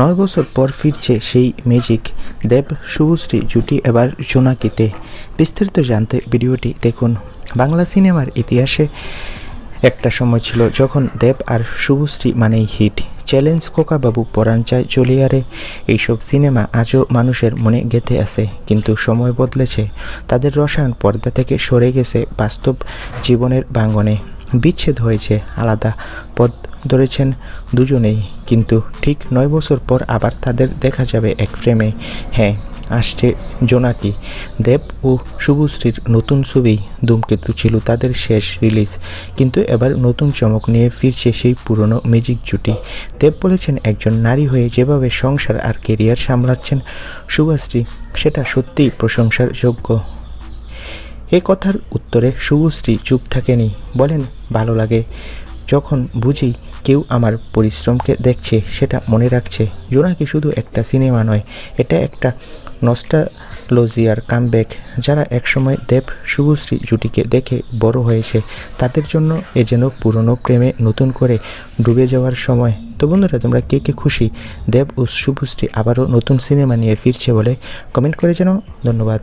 নয় বছর পর ফিরছে সেই ম্যাজিক দেব শুভশ্রী জুটি এবার জোনাকিতে। বিস্তারিত জানতে ভিডিওটি দেখুন। বাংলা সিনেমার ইতিহাসে একটা সময় ছিল যখন দেব আর শুভশ্রী মানেই হিট চ্যালেঞ্জ কোকাবাবু পরাণ চায় চলিয়ারে এইসব সিনেমা আজও মানুষের মনে গেঁথে আছে, কিন্তু সময় বদলেছে। তাদের রসায়ন পর্দা থেকে সরে গেছে বাস্তব জীবনের বাঙ্গনে বিচ্ছেদ হয়েছে আলাদা পথ ধরেছেন দুজনেই। কিন্তু ঠিক নয় বছর পর আবার তাদের দেখা যাবে এক ফ্রেমে হ্যাঁ আসছে জোনাকি। দেব ও শুভশ্রীর নতুন ছবি ধূমকেতু ছিল তাদের শেষ রিলিজ কিন্তু এবার নতুন চমক নিয়ে ফিরছে সেই পুরনো ম্যাজিক জুটি। দেব বলেছেন, একজন নারী হয়ে যেভাবে সংসার আর কেরিয়ার সামলাচ্ছেন শুভশ্রী, সেটা সত্যিই প্রশংসার যোগ্য। এ কথার উত্তরে শুভশ্রী চুপ থাকেনি। বলেন, ভালো লাগে। যখন বুঝি কেউ আমার পরিশ্রমকে দেখছে, সেটা মনে রাখছে। জোনাকি শুধু একটা সিনেমা নয়, এটা একটা নস্টালজিয়ার কামব্যাক যারা একসময় দেব শুভশ্রী জুটিকে দেখে বড় হয়েছে, তাদের জন্য এ যেন পুরনো প্রেমে নতুন করে ডুবে যাওয়ার সময়। তো বন্ধুরা, তোমরা কে কে খুশি দেব ও শুভশ্রী আবারও নতুন সিনেমা নিয়ে ফিরছে বলে কমেন্ট করে জানাও। ধন্যবাদ।